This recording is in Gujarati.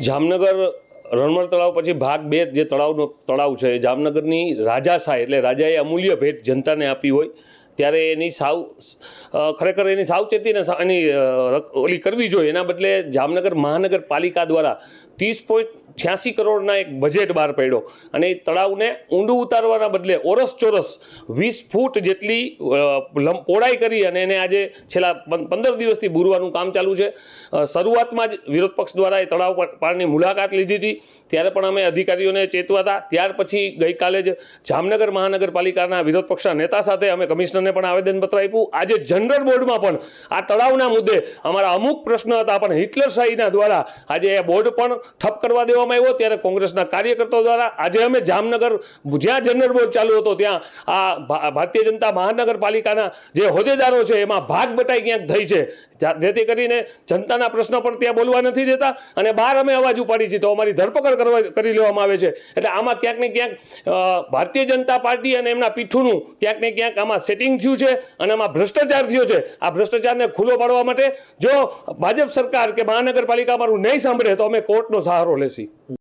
જામનગર રણમણ તળાવ પછી ભાગ બે જે તળાવનો તળાવ છે એ જામનગરની રાજાશાહી એટલે રાજાએ અમૂલ્ય ભેટ જનતાને આપી હોય. ત્યારે એની સાવ ખરેખર એની સાવચેતીને એની ઓલી કરવી જોઈએ. એના બદલે જામનગર મહાનગરપાલિકા દ્વારા ત્રીસ પોઈન્ટ છ્યાસી કરોડના એક બજેટ બહાર પડ્યો. અને એ તળાવને ઊંડું ઉતારવાના બદલે ઓરસ ચોરસ વીસ ફૂટ જેટલી પહોળાઈ કરી અને એને આજે છેલ્લા પંદર દિવસથી બુરવાનું કામ ચાલુ છે. શરૂઆતમાં જ વિરોધ પક્ષ દ્વારા એ તળાવ પર- પારની મુલાકાત લીધી હતી. ત્યારે પણ અમે અધિકારીઓને ચેતવા હતા ત્યાર પછી ગઈકાલે જ જામનગર મહાનગરપાલિકાના વિરોધ પક્ષના નેતા સાથે અમે કમિશનરને પણ આવેદનપત્ર આપ્યું. આજે જનરલ બોર્ડમાં પણ આ તળાવના મુદ્દે અમારા અમુક પ્રશ્ન હતા, પણ હિટલરશાહીના દ્વારા આજે એ બોર્ડ પણ ઠપ કરવા દેવામાં આવ્યો. ત્યારે કોંગ્રેસના કાર્યકર્તાઓ દ્વારા આજે અમે જામનગર, જ્યાં જનરલ બોર્ડ ચાલુ હતો, ત્યાં આ ભારતીય જનતા મહાનગરપાલિકાના જે હોદ્દેદારો છે, એમાં ભાગ બટાઈ ક્યાંક થઈ છે જેથી કરીને જનતાના પ્રશ્નો પણ ત્યાં બોલવા નથી દેતા અને બહાર અમે અવાજ ઉપાડી છીએ. તો અમારી ધરપકડ કરવા કરી લેવામાં આવે છે. એટલે આમાં ક્યાંક ને ક્યાંક ભારતીય જનતા પાર્ટી અને એમના પીઠુંનું ક્યાંક ને ક્યાંક આમાં સેટિંગ થયું છે અને આમાં ભ્રષ્ટાચાર થયો છે. આ ભ્રષ્ટાચારને ખુલ્લો પાડવા માટે જો ભાજપ સરકાર કે મહાનગરપાલિકા અમારું નહીં સાંભળે તો અમે કોર્ટનો સહારો લેશી.